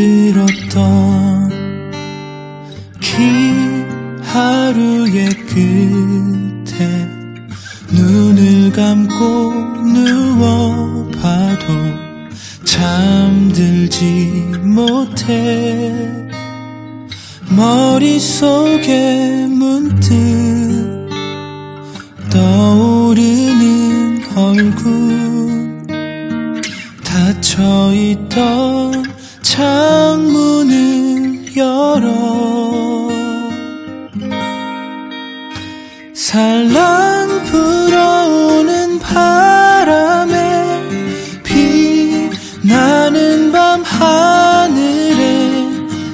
잠들었던 긴 하루의 끝에 눈을 감고 누워봐도 잠들지 못해. 머릿속에 문득 닫혀 있던 창문을 열어. 살랑 불어오는 바람에 빛나는 밤 하늘에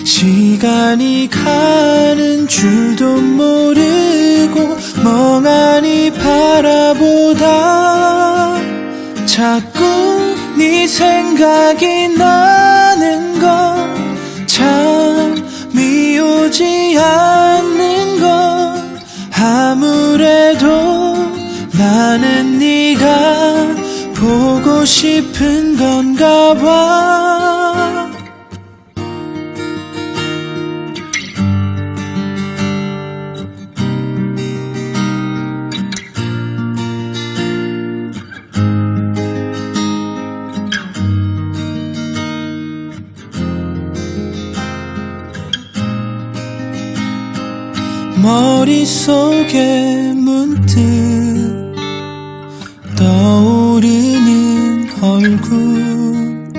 시간이 가는 줄도 모르고 멍하니 바라보다. 네 생각이 나는 건 잠이 오지 않는 건 아무래도 나는 네가 보고 싶은 건가 봐 머릿속에 문득 떠오르는 얼굴.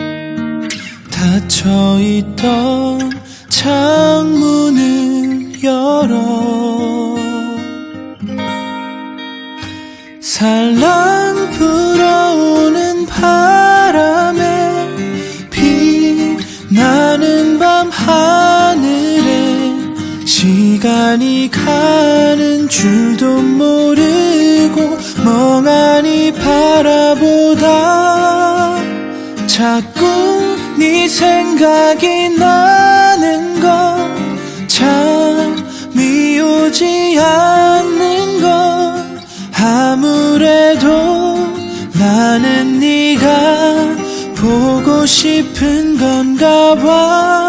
닫혀있던 창문을 열어. 살랑 불어오는 바람에 빛나는 밤 하늘에 시간이 줄도 모르고 멍하니 바라보다 자꾸 네 생각이 나는 건 잠이 오지 않는 건 아무래도 나는 네가 보고 싶은 건가 봐